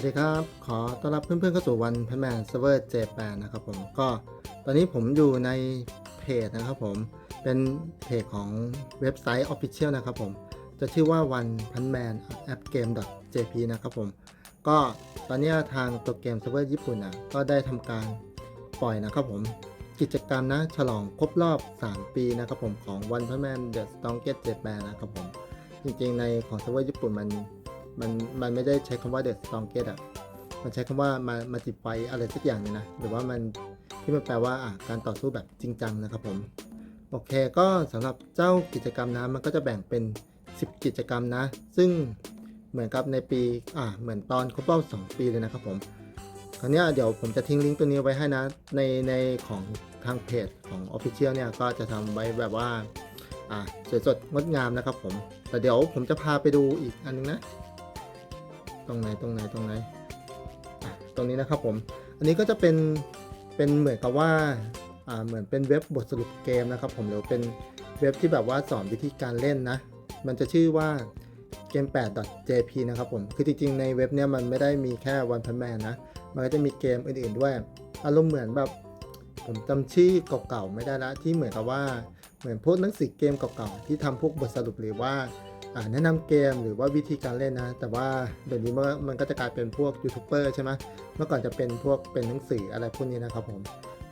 วัสดีครับ ขอต้อนรับเพื่อนๆเข้าสู่วันพันแมนเซิร์ฟเวอร์เจแปนนะครับผม ก็ตอนนี้ผมอยู่ในเพจนะครับผม เป็นเพจของเว็บไซต์ Official นะครับผม จะชื่อว่าวันพันแมนแอปเกม .jp นะครับผม ก็ตอนนี้ทางตัวเกมเซิร์ฟเวอร์ญี่ปุ่นอะก็ได้ทำการปล่อยนะครับผม กิจกรรมนะฉลองครบรอบ 3 ปีนะครับผมของวันพันแมนเดอะสตองเกตเจแปนนะครับผม จริงๆในของเซิร์ฟเวอร์ญี่ปุ่นมัน มันมันไม่ได้ใช้คำว่า The Strongest อะมันใช้คำว่ามามาติไฟอะไรสักอย่างเนี่ยนะหรือว่ามันที่มันแปลว่าอะการต่อสู้แบบจริงจังนะครับผมโอเคก็สำหรับเจ้ากิจกรรมนะมันก็จะแบ่งเป็น 10 กิจกรรมนะ ซึ่งเหมือนกับในปีอ่าเหมือนตอนครบรอบ2ปีเลยนะครับผมคราวนี้เดี๋ยวผมจะทิ้งลิงก์ตัวนี้ไว้ให้นะ ในในของทางเพจของ Official เนี่ยก็จะทำไว้แบบว่า อ่าสวยสดงดงามนะครับผม แต่เดี๋ยวผมจะพาไปดูอีกอันนึงนะ ตรงไหนตรงไหนตรงไหนตรงนี้นะครับผมอันนี้ก็จะเป็นเป็นเหมือนกับว่าอ่าเหมือนเป็นเว็บบทสรุปเกมนะครับผมหรือเป็นเว็บที่แบบว่าสอนวิธีการเล่นนะ มันจะชื่อว่าเกม 8.jp นะครับผม คือจริงๆ ในเว็บเนี้ยมันไม่ได้มีแค่วันพันแมนนะ มันก็จะมีเกมอื่นๆด้วย อารมณ์เหมือนแบบ ผมจำชื่อเก่าๆ ไม่ได้ละ ที่เหมือนกับว่า เหมือนพวกหนังสือเกมเก่าๆ ที่ทำพวกบทสรุปหรือว่า แนะนำเกมหรือว่าวิธีการเล่นนะ แต่ว่าเดี๋ยวนี้มันมันก็จะกลายเป็นพวกยูทูบเบอร์ใช่ไหมเมื่อก่อนจะเป็นพวกเป็นหนังสืออะไรพวกนี้นะครับผม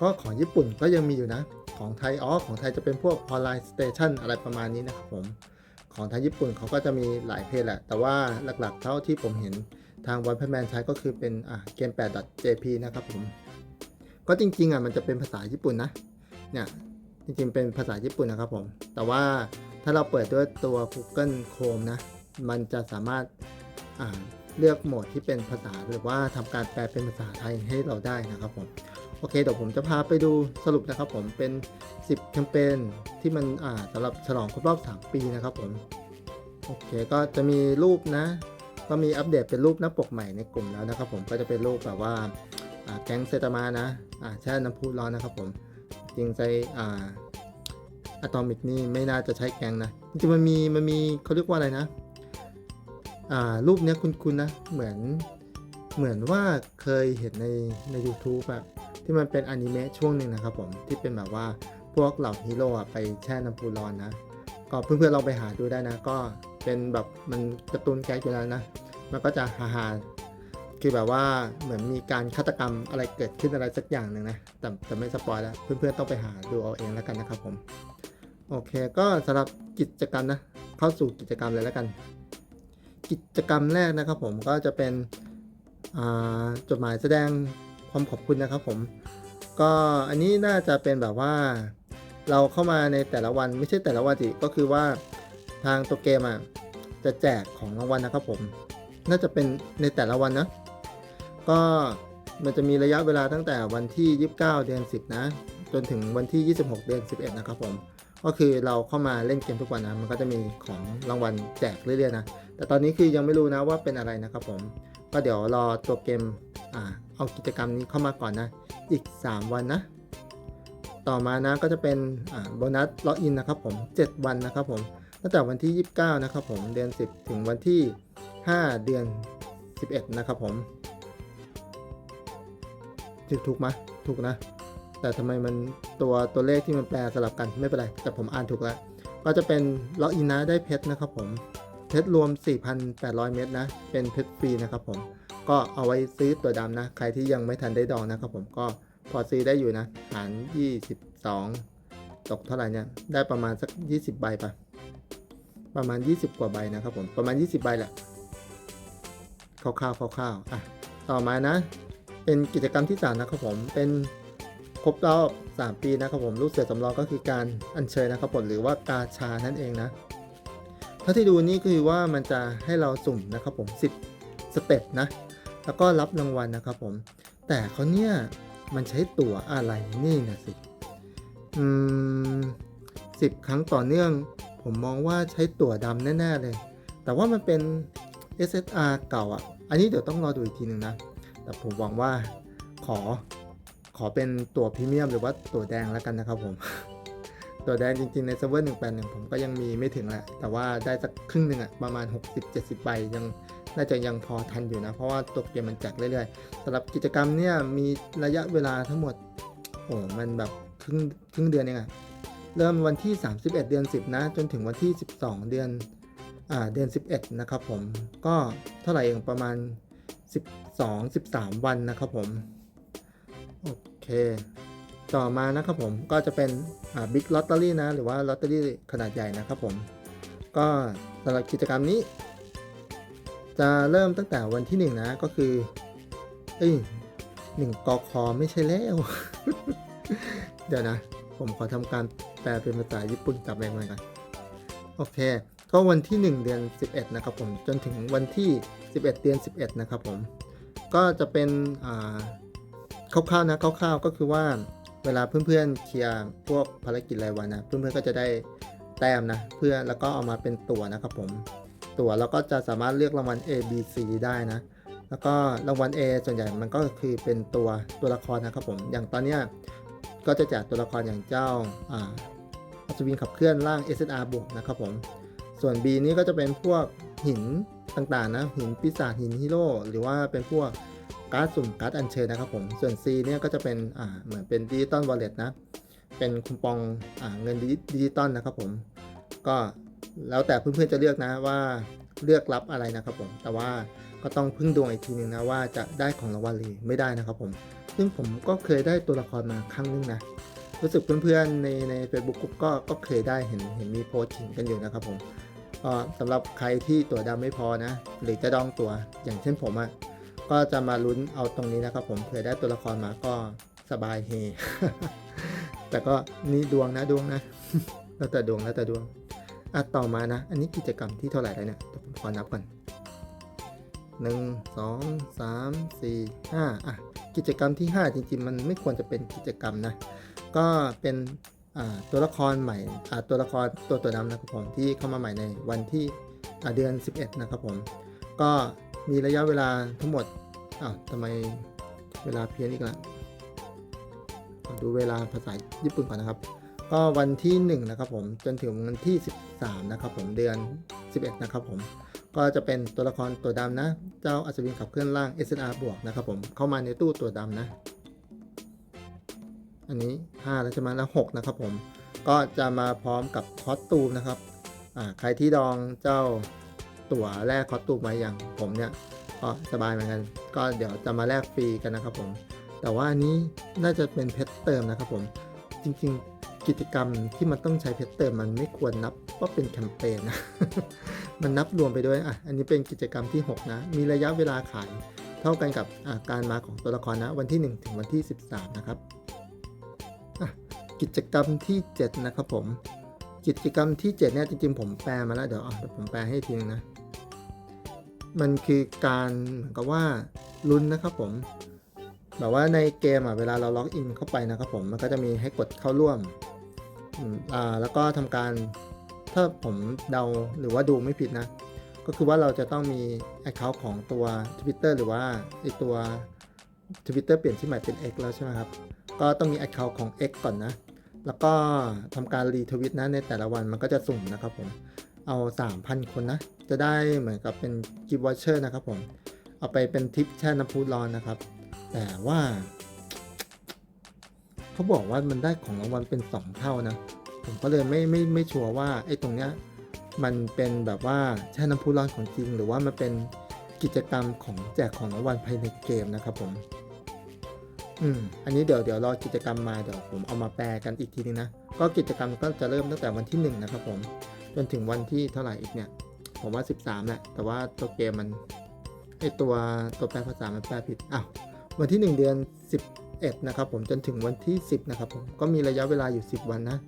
ก็ของญี่ปุ่นก็ยังมีอยู่นะ ของไทยอ๋อของไทยจะเป็นพวกออนไลน์สเตชันอะไรประมาณนี้นะครับผม ของทางญี่ปุ่นเขาก็จะมีหลายเพจแหละ แต่ว่าหลักๆ เท่าที่ผมเห็นทางวันพแมนใช้ก็คือเป็นอ่าเกม 8.jp นะครับผม ก็จริงๆอะมันจะเป็นภาษาญี่ปุ่นนะ เนี่ยจริงๆเป็นภาษาญี่ปุ่นนะครับผม แต่ว่า ถ้าเราเปิดด้วยตัว Google Chrome นะ มันจะสามารถอ่าเลือกโหมดที่เป็นภาษาหรือว่าทำการแปลเป็นภาษาไทยให้เราได้นะครับผมโอเคเดี๋ยวผมจะพาไปดูสรุปนะครับผมเป็น 10 แคมเปญที่มันอ่าสำหรับฉลองครบรอบ 3 ปีนะครับผมโอเคก็จะมีรูปนะ ก็มีอัปเดตเป็นรูปหน้าปกใหม่ในกลุ่มแล้วนะครับผมก็จะเป็นรูปแบบว่าแก๊งเซตามานะแช่น้ำพุร้อนนะครับผมจริงใจ อะตอมิกนี่ไม่น่าจะใช้แกงนะจริงๆมันมีมันมีเขาเรียกว่าอะไรนะ อ่ารูปเนี้ยคุณๆนะ เหมือนเหมือนว่าเคยเห็นในใน u t u b e แบบที่มันเป็นอนิเมะช่วงหนึ่งนะครับผมที่เป็นแบบว่าพวกเหล่าฮีโร่ไปแช่น้ำพุร้อนนะ ก็เพื่อนๆลองไปหาดูได้นะ ก็เป็นแบบมันการ์ตูนแก๊กอยู่แล้วนะ มันก็จะฮาๆคือแบบว่าเหมือนมีการฆาตกรรมอะไรเกิดขึ้นอะไรสักอย่างหนึ่งนะ แต่แต่ไม่สปอยแล้ว เพื่อนๆต้องไปหาดูเอาเองแล้วกันนะครับผม โอเค ก็สำหรับกิจกรรมนะ เข้าสู่กิจกรรมเลยแล้วกัน กิจกรรมแรกนะครับผมก็จะเป็นจดหมายแสดงความขอบคุณนะครับผม ก็อันนี้น่าจะเป็นแบบว่า เราเข้ามาในแต่ละวันไม่ใช่แต่ละวันสิก็คือว่าทางตัวเกมอะจะแจกของรางวัลนะครับผม น่าจะเป็นในแต่ละวันนะ ก็มันจะมีระยะเวลาตั้งแต่วันที่ 29 เดือน 10 นะ จนถึงวันที่ 26 เดือน 11 นะครับผม ก็คือเราเข้ามาเล่นเกมทุกวันนะมันก็จะมีของรางวัลแจกเรื่อยๆนะแต่ตอนนี้คือยังไม่รู้นะว่าเป็นอะไรนะครับผมก็เดี๋ยวรอตัวเกมอ่าเอากิจกรรมนี้เข้ามาก่อนนะอีก 3 วันนะต่อมานะก็จะเป็นโบนัสล็อกอินนะครับผม 7 วันนะครับผมตั้งแต่วันที่ 29 นะครับผมเดือน 10 ถึงวันที่ 5 เดือน 11 นะครับผมถูกถูกไหมถูกนะ แต่ทำไมมันตัวตัวเลขที่มันแปลสลับกันไม่เป็นไร แต่ผมอ่านถูกแล้ว ก็จะเป็นล็อกอินนะได้เพชรนะครับผม เพชรรวม 4,800 เม็ดนะ เป็นเพชรฟรีนะครับผม ก็เอาไว้ซื้อตัวดำนะ ใครที่ยังไม่ทันได้ดองนะครับผมก็พอซื้อได้อยู่นะ หาร 22 ตกเท่าไหร่เนี่ย ได้ประมาณสัก 20 ใบปะประมาณ 20 กว่าใบนะครับผม ประมาณ 20 ใบแหละคร่าวๆคร่าวๆอะ ต่อมานะ เป็นกิจกรรมที่สานะครับผม เป็น รบรอบ3ปีนะครับผมลูกเสือสำรองก็คือการอัญเชิญนะครับผมหรือว่ากาชานั่นเองนะถ้าที่ดูนี่คือว่ามันจะให้เราสุ่มนะครับผม 10 สเต็ปนะ แล้วก็รับรางวัลนะครับผม แต่เขาเนี่ยมันใช้ตั๋วอะไรนี่นะสิ อืมสิบครั้งต่อเนื่อง ผมมองว่าใช้ตั๋วดำแน่ ๆ เลย แต่ว่ามันเป็น SSR เก่าอะ อันนี้เดี๋ยวต้องรอดูอีกทีหนึ่งนะ แต่ผมหวังว่าขอ ขอเป็นตั๋วพรีเมียมหรือว่าตั๋วแดงแล้วกันนะครับผม ตั๋วแดงจริงๆในเซิร์ฟเวอร์181ผมก็ยังมีไม่ถึงแหละ แต่ว่าได้สักครึ่งหนึ่งอะประมาณ 60-70ใบยังน่าจะยังพอทันอยู่นะ เพราะว่าตัวเกมมันแจกเรื่อยๆสำหรับกิจกรรมเนี่ยมีระยะเวลาทั้งหมดโอ้มันแบบครึ่งครึ่งเดือนเองอะเริ่มวันที่ 31 เดือน 10 นะ จนถึงวันที่ 12 เดือนอ่าเดือน 11 นะครับผมก็เท่าไหร่เองประมาณ 12 13 วันนะครับผม โอเค ต่อมานะครับผมก็จะเป็นอ่าบิ๊กลอตเตอรี่นะ หรือว่าลอตเตอรี่ขนาดใหญ่นะครับผม ก็สำหรับกิจกรรมนี้ จะเริ่มตั้งแต่วันที่หนึ่งนะก็คือเอ้ยหนึ่งกอคอไม่ใช่แล้ว เดี๋ยวนะ ผมขอทำการแปลเป็นภาษาญี่ปุ่นจับแรงมาก่อนโอเค ก็วันที่ 1 เดือน 11 นะครับผม จนถึงวันที่ 11 เดือน 11 นะครับผม ก็จะเป็นอ่า คร่าวๆนะคร่าวๆก็คือว่าเวลาเพื่อนๆเคลียร์พวกภารกิจรายวันนะเพื่อนๆก็จะได้แต้มนะเพื่อแล้วก็เอามาเป็นตั๋วนะครับผมตั๋วแล้วก็จะสามารถเลือกรางวัล A B C ได้นะ แล้วก็รางวัล A ส่วนใหญ่มันก็คือเป็นตัวตัวละครนะครับผมอย่างตอนเนี้ยก็จะแจกตัวละครอย่างเจ้าอ่าอัศวินขับเคลื่อนร่าง SNR บวกนะครับผมส่วน B นี้ก็จะเป็นพวกหินต่างๆนะหินปีศาจหินฮีโร่หรือว่าเป็นพวก การ์ดสุ่มการ์ดอัญเชิญนะครับผม ส่วน C เนี่ยก็จะเป็นอ่าเหมือนเป็นดิจิตอลวอลเล็ตนะ เป็นคูปองอ่าเงินดิจิตอลนะครับผม ก็แล้วแต่เพื่อนๆจะเลือกนะว่าเลือกรับอะไรนะครับผม แต่ว่าก็ต้องพึ่งดวงอีกทีหนึ่งนะว่าจะได้ของรางวัลหรือไม่ได้นะครับผม ซึ่งผมก็เคยได้ตัวละครมาครั้งนึงนะ รู้สึกเพื่อนๆในใน Facebook กลุ่มก็ก็เคยได้เห็นเห็นมีโพสต์ถึงกันอยู่นะครับผมก็สำหรับใครที่ตัวดำไม่พอนะ หรือจะดองตัวอย่างเช่นผมอะ่ะ ก็จะมาลุ้นเอาตรงนี้นะครับผมเผื่อได้ตัวละครมาก็สบายเฮ แต่ก็นี่ดวงนะดวงนะ แล้วแต่ดวงแล้วแต่ดวงอะต่อมานะ อันนี้กิจกรรมที่เท่าไหร่แล้วเนี่ยเดี๋ยวผมขอนับก่อนหนึ่งสองสามสี่ห้าอะกิจกรรมที่ 5 จริงๆ มันไม่ควรจะเป็นกิจกรรมนะ ก็เป็นตัวละครใหม่ตัวละครตัวตัวดำนะครับผมที่เข้ามาใหม่ในวันที่เดือน 11 นะครับผม ก็ มีระยะเวลาทั้งหมดอ้าวทำไมเวลาเพี้ยนอีกล้วขอดูเวลาภาษาญี่ปุ่นก่อนนะครับ ก็วันที่ 1 นะครับผม จนถึงวันที่ 13 นะครับผม เดือน 11 นะครับผม ก็จะเป็นตัวละครตัวดำนะ เจ้าอัศวินขับเคลื่อนร่าง SNR บวกนะครับผม เข้ามาในตู้ตัวดำนะ อันนี้ 5 แล้วใช่ไหมแล้ว6นะครับผม ก็จะมาพร้อมกับคอสตูมนะครับ ใครที่ดองเจ้า ตั๋วแลกคอสตูมมาอย่างผมเนี่ยก็สบายเหมือนกัน ก็เดี๋ยวจะมาแลกฟรีกันนะครับผม แต่ว่าอันนี้น่าจะเป็นเพชรเติมนะครับผมจริงๆกิจกรรมที่มันต้องใช้เพชรเติมมันไม่ควรนับว่าเป็นแคมเปญนะมันนับรวมไปด้วยอะอันนี้เป็นกิจกรรมที่ 6 นะ มีระยะเวลาขายเท่ากันกับการมาของตัวละครนะวันที่ 1 ถึงวันที่ 13 นะครับกิจกรรมที่ 7 นะครับผม กิจกรรมที่ 7 เนี่ยจริงๆผมแปลมาแล้ว เดี๋ยวเดี๋ยวผมแปลให้อีกทีนึงนะ มันคือการเหมือนกับว่าลุ้นนะครับผมแบบว่าในเกมอะเวลาเราล็อกอินเข้าไปนะครับผมมันก็จะมีให้กดเข้าร่วมอ่าแล้วก็ทำการถ้าผมเดาหรือว่าดูไม่ผิดนะ ก็คือว่าเราจะต้องมี Account ของตัว Twitter หรือว่าไอตัว Twitter เปลี่ยนชื่อใหม่เป็น X แล้วใช่ไหมครับ ก็ต้องมี Account ของ X ก่อนนะ แล้วก็ทำการรีทวิตนะในแต่ละวันมันก็จะสุ่มนะครับผม เอา 3,000 คนนะ จะได้เหมือนกับเป็นกิฟต์วอเชอร์นะครับผม เอาไปเป็นทิปแช่น้ำพุร้อนนะครับ แต่ว่า เขาบอกว่ามันได้ของรางวัลเป็น 2 เท่านะ ผมก็เลยไม่ไม่ไม่ชัวร์ว่าไอ้ตรงเนี้ยมันเป็นแบบว่าแช่น้ำพุร้อนของจริง หรือว่ามันเป็นกิจกรรมของแจกของรางวัลภายในเกมนะครับผมอืมอันนี้เดี๋ยวเดี๋ยวรอกิจกรรมมาเดี๋ยวผมเอามาแปลกันอีกทีนึงนะ ก็กิจกรรมก็จะเริ่มตั้งแต่วันที่ 1 นะครับผม จนถึงวันที่เท่าไหร่อีกเนี่ย ผมว่า 13แหละแต่ว่าตัวเกมมันไอตัวตัวแปลภาษามันแปลผิดอ้าววันที่ 1 เดือน 11 นะครับผมจนถึงวันที่ 10 นะครับผมก็มีระยะเวลาอยู่ 10 วันนะ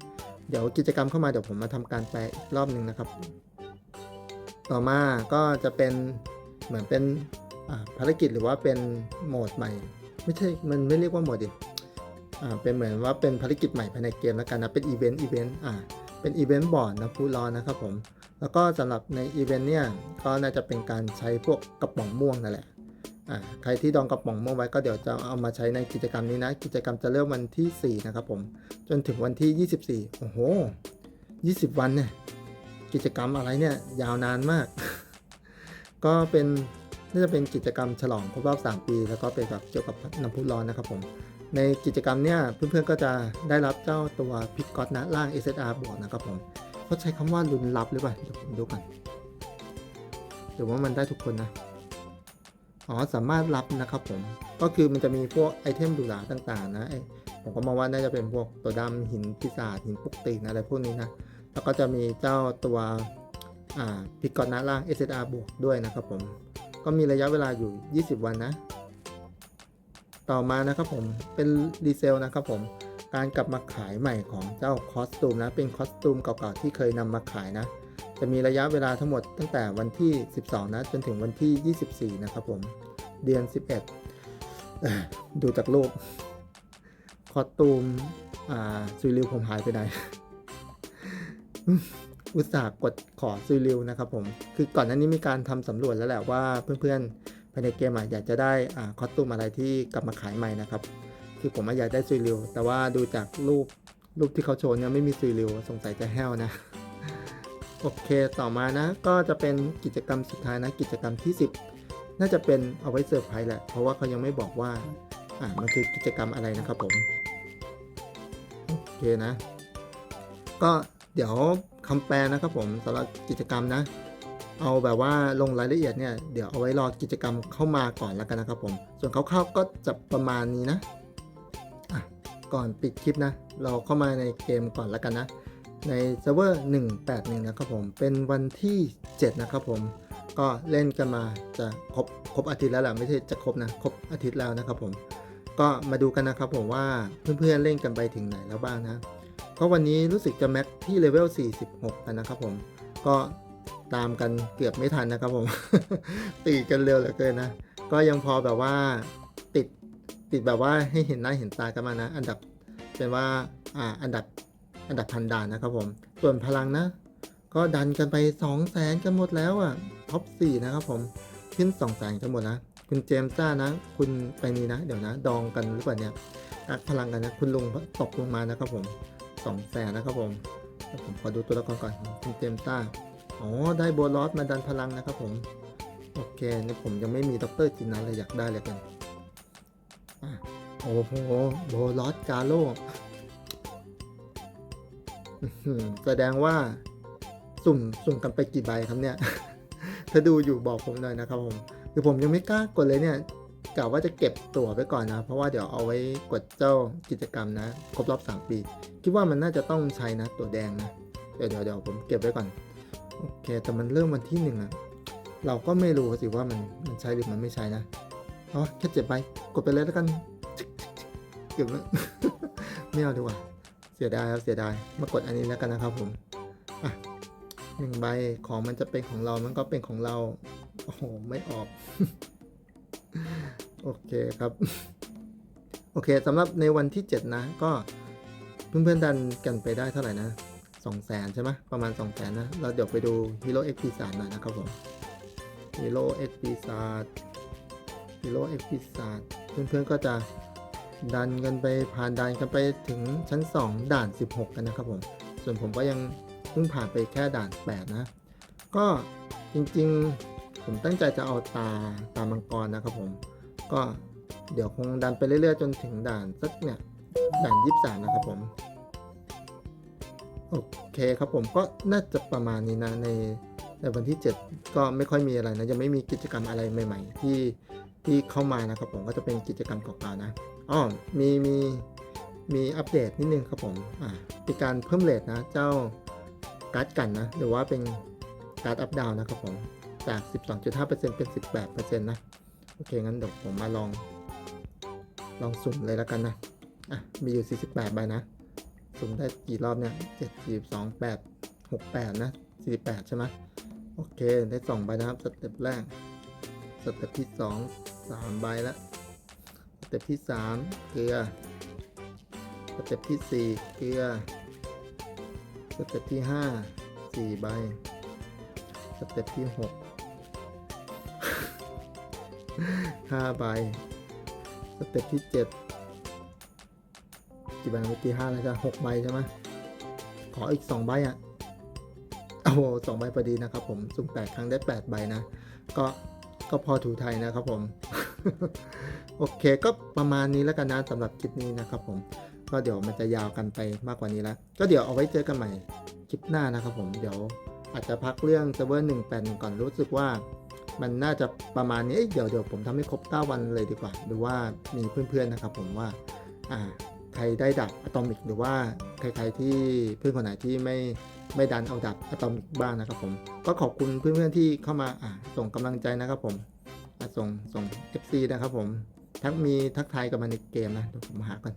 เดี๋ยวกิจกรรมเข้ามาเดี๋ยวผมมาทำการแปลอีกรอบหนึ่งนะครับ ต่อมาก็จะเป็นเหมือนเป็นภารกิจหรือว่าเป็นโหมดใหม่ ไม่ใช่มันไม่เรียกว่าโหมดดิอ่า เป็นเหมือนว่าเป็นภารกิจใหม่ภายในเกมแล้วกันนะ เป็นอีเวนต์อีเวนต์อ่าเป็นอีเวนต์บอร์ดนะพูดรอนะครับผม แล้วก็สำหรับในอีเวนต์เนี่ยก็น่าจะเป็นการใช้พวกกระป๋องม่วงนั่นแหละอ่าใครที่ดองกระป๋องม่วงไว้ก็เดี๋ยวจะเอามาใช้ในกิจกรรมนี้นะ กิจกรรมจะเริ่มวันที่ 4 นะครับผม จนถึงวันที่ 24 โอ้โห 20 วันเนี่ยกิจกรรมอะไรเนี่ยยาวนานมาก ก็เป็นน่าจะเป็นกิจกรรมฉลองครบรอบ 3 ปี แล้วก็เป็นแบบเกี่ยวกับน้ำพุร้อนนะครับผม ในกิจกรรมเนี่ยเพื่อนๆก็จะได้รับเจ้าตัวพิกกอตนะร่าง SSR บวกนะครับผมเขาใช้คำว่าลุนลับหรือเปล่าเดี๋ยวผมดูกันหรือว่ามันได้ทุกคนนะอ๋อสามารถรับนะครับผมก็คือมันจะมีพวกไอเทมดูหลาต่างๆนะผมก็มองว่าน่าจะเป็นพวกตัวดำหินปีศาจหินปุกตีนอะไรพวกนี้นะแล้วก็จะมีเจ้าตัวพิกกอนะล่าง SSR บวกด้วยนะครับผมก็มีระยะเวลาอยู่ 20 วันนะ ต่อมานะครับผมเป็นรีเซลนะครับผมการกลับมาขายใหม่ของเจ้าคอสตูมนะเป็นคอสตูมเก่าๆที่เคยนำมาขายนะ จะมีระยะเวลาทั้งหมดตั้งแต่วันที่ 12 นะ จนถึงวันที่ 24 นะครับผมเดือน 11 ดูจากรูปคอสตูมอ่าซุยริวผมหายไปไหนอุตส่าห์กดขอซุยริวนะครับผม คือก่อนหน้านี้มีการทำสำรวจแล้วแหละว่าเพื่อนๆ ภายในเกมออยากจะได้อ่าคอสตูมอะไรที่กลับมาขายใหม่นะครับ คือผมอะอยากได้ซุยริวแต่ว่าดูจากรูปรูปที่เขาโชว์เนี่ยไม่มีซุยริวสงสัยจะแห้วนะโอเคต่อมานะก็จะเป็นกิจกรรมสุดท้ายนะกิจกรรมที่ 10 น่าจะเป็นเอาไว้เซอร์ไพรส์แหละ เพราะว่าเขายังไม่บอกว่าอ่ามันคือกิจกรรมอะไรนะครับผมโอเคนะ ก็เดี๋ยวคำแปลนะครับผมสำหรับกิจกรรมนะ เอาแบบว่าลงรายละเอียดเนี่ยเดี๋ยวเอาไว้รอกิจกรรมเข้ามาก่อนแล้วกันนะครับผม ส่วนคร่าวๆก็จะประมาณนี้นะอะก่อนปิดคลิปนะ เราเข้ามาในเกมก่อนแล้วกันนะ ในเซิร์ฟเวอร์ 181 นะครับผม เป็นวันที่ 7 นะครับผม ก็เล่นกันมาจะครบครบอาทิตย์แล้วแหละไม่ใช่จะครบนะครบอาทิตย์แล้วนะครับผม ก็มาดูกันนะครับผมว่าเพื่อนๆเล่นกันไปถึงไหนแล้วบ้างนะ เพราะวันนี้รู้สึกจะแม็กที่เลเวล 46 กันนะครับผม ก็ ตามกันเกือบไม่ทันนะครับผม ตีกันเร็วเหลือเกินนะ ก็ยังพอแบบว่าติดติดแบบว่าให้เห็นหน้าเห็นตากันมานะ อันดับเป็นว่าอ่าอันดับอันดับพันดานนะครับผม ส่วนพลังนะ ก็ดันกันไป 2 0 0แสนกันหมดแล้วอะท็อป4นะครับผมขึ้น 2 0 0แสนกันหมดนะคุณเจมส์จ้านะ คุณไปนี่นะ เดี๋ยวนะ ดองกันหรือเปล่าเนี่ยอักพลังกันนะ คุณลุงตกลงมานะครับผม2 0 0แสนนะครับผมผมขอดูตัวละครก่อนคุณเจมส์จ้า อ๋อ ได้โบลอสมาดันพลังนะครับผม โอเคนี่ผมยังไม่มีด็อกเตอร์จินนะเลยอยากได้เลยกันอะโอ้โหโบลอสกาโลอื้อหือแสดงว่า สุ่มสุ่มกันไปกี่ใบครับเนี่ย ถ้าดูอยู่บอกผมหน่อยนะครับผมคือผมยังไม่กล้ากดเลยเนี่ยกะว่าจะเก็บตั๋วไว้ก่อนนะ เพราะว่าเดี๋ยวเอาไว้กดเจ้ากิจกรรมนะ ครบรอบ 3 ปี คิดว่ามันน่าจะต้องใช้นะ ตัวแดงนะ เดี๋ยวเดี๋ยวผมเก็บไว้ก่อน โอเคแต่มันเริ่มวันที่หนึ่งอะเราก็ไม่รู้สิว่ามันมันใช้หรือมันไม่ใช้นะเอาแค่เจ็บไปกดไปเลยแล้วกันเก็บแล้วไม่เอาดีกว่าเสียดายครับเสียดายมากดอันนี้แล้วกันนะครับผมอะหนึ่งใบของมันจะเป็นของเรามันก็เป็นของเราโอ้โหไม่ออก โอเคครับ โอเคสำหรับในวันที่ 7 นะ ก็เพื่อนๆดันกันไปได้เท่าไหร่นะ สองแสนใช่ไหมประมาณ2องแสนนะ เราเดี๋ยวไปดูฮีโร่เอ็กพีซาหน่อยนะครับผมฮีโร่เอ็กพีซาฮีโร่เอ็กพีซาเพื่อนๆก็จะดันกันไปผ่านดันกันไปถึงชั้น 2 ด่าน 16 กันนะครับผม ส่วนผมก็ยังเพิ่งผ่านไปแค่ด่าน 8 นะ ก็จริงๆ ผมตั้งใจจะเอาตาตามังกรนะครับผม ก็เดี๋ยวคงดันไปเรื่อยๆ จนถึงด่านสักเนี่ยด่าน 23 นะครับผม โอเคครับผมก็น่าจะประมาณนี้นะในในวันที่ 7 ก็ไม่ค่อยมีอะไรนะ ยังไม่มีกิจกรรมอะไรใหม่ ๆ ที่ที่เข้ามานะครับผมก็จะเป็นกิจกรรมเก่าๆนะอ๋อมีมีมีอัปเดตนิดนึงครับผมอ่าเป็นการเพิ่มเลทนะเจ้าการ์ดกันนะ หรือว่าเป็นการ์ดอัพดาวนะครับผมจาก 12.5%เป็น 18%นะโอเค งั้นเดี๋ยวผมมาลอง ลองสุ่มเลยแล้วกันนะ อะ มีอยู่ 48 ใบนะ สุ่มได้กี่รอบเนี่ยเจ็ดสี่สองแปดหกแปดนะสี่แปดใช่ไหมโอเค ได้สองใบนะครับ สเต็ปแรก สเต็ปที่สองสามใบแล้วสเต็ปที่สามเกลือ สเต็ปที่สี่เกลือ สเต็ปที่ห้าสี่ใบ สเต็ปที่หกห้าใบ สเต็ปที่เจ็ด กี่ใบเมื่อกี้ห้าแล้วจะหกใบใช่ไหมขออีกสองใบอะโอ้โหสองใบพอดีนะครับผมสุ่มแปดครั้งได้แปดใบนะ ก็ก็พอถูไทยนะครับผม โอเคก็ประมาณนี้แล้วกันนะสำหรับคลิปนี้นะครับผม ก็เดี๋ยวมันจะยาวกันไปมากกว่านี้แล้ว ก็เดี๋ยวเอาไว้เจอกันใหม่คลิปหน้านะครับผม เดี๋ยวอาจจะพักเรื่องเซิร์ฟเวอร์หนึ่งแปดก่อนรู้สึกว่ามันน่าจะประมาณนี้เดี๋ยวเดี๋ยวผมทำให้ครบ 9 วันเลยดีกว่าดูว่ามีเพื่อนๆนะครับผมว่า อ่า ครได้ดับอะตอมิกหรือว่าใครๆที่เพื่อนคนไหนที่ไม่ไม่ดันเอาดับอะตอมิกบ้างนะครับผมก็ขอบคุณเพื่อนๆที่เข้ามาส่งกำลังใจนะครับผมส่งส่ง FC นะครับผมทักมีทักทายกันมาในเกมนะเดี๋ยวผมหาก่อน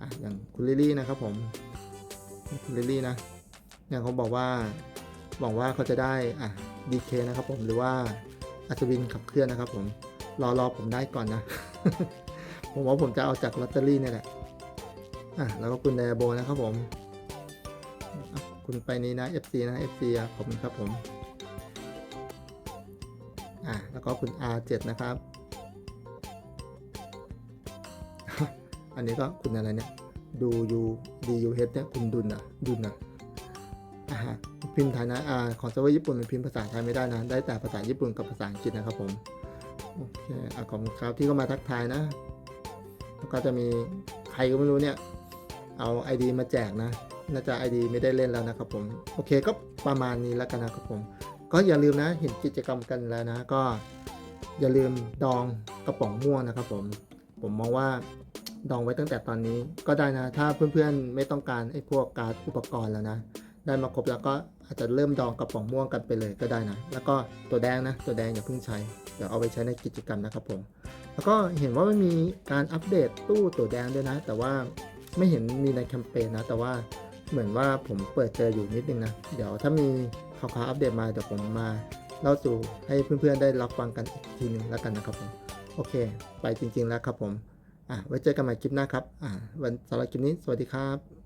อะอย่างคุณลิลลี่นะครับผมคุณลิลลี่นะอย่างเขาบอกว่าหวังว่าเขาจะได้อะดีเคนะครับผมหรือว่าอัศวินขับเคลื่อนนะครับผมรอรอผมได้ก่อนนะ ผมว่าผมจะเอาจากลอตเตอรี่นี่แหละ อะแล้วก็คุณแดโบนะครับผม คุณไปนี้นะ FC นะ FC อะขอบคุณครับผม อะแล้วก็คุณ R7 นะครับ อันนี้ก็คุณอะไรเนี่ย ดูยูดียูเฮดเนี่ยคุณดุลอะ ดุลอะอ่าฮะพิมพ์ไทยนะอ่าของเซิร์ฟเวอร์ญี่ปุ่นมันพิมพ์ภาษาไทยไม่ได้นะ ได้แต่ภาษาญี่ปุ่นกับภาษาอังกฤษนะครับผมโอเคอะขอบคุณครับที่เข้ามาทักทายนะ แล้วก็จะมีใครก็ไม่รู้เนี่ย เอา ID มาแจกนะน่าจะ ID ไม่ได้เล่นแล้วนะครับผมโอเคก็ประมาณนี้แล้วกันนะครับผมก็อย่าลืมนะเห็นกิจกรรมกันแล้วนะก็อย่าลืมดองกระป๋องม่วงนะครับผมผมมองว่าดองไว้ตั้งแต่ตอนนี้ก็ได้นะ ถ้าเพื่อนๆไม่ต้องการไอ้พวกการอุปกรณ์แล้วนะ ได้มาครบแล้วก็อาจจะเริ่มดองกระป๋องม่วงกันไปเลยก็ได้นะ แล้วก็ตัวแดงนะ ตัวแดงอย่าเพิ่งใช้ เดี๋ยวเอาไปใช้ในกิจกรรมนะครับผม แล้วก็เห็นว่ามันมีการอัปเดตตู้ตัวแดงด้วยนะ แต่ว่า ไม่เห็นมีในแคมเปญนะ แต่ว่าเหมือนว่าผมเปิดเจออยู่นิดนึงนะ เดี๋ยวถ้ามีข่าวคาอัปเดตมาเดี๋ยวผมมาเล่าสู่ให้เพื่อนๆได้รับฟังกันอีกทีหนึ่งแล้วกันนะครับผมโอเค ไปจริงๆแล้วครับผมอะไว้เจอกันใหม่คลิปหน้าครับอะวันสำหรับคลิปนี้สวัสดีครับ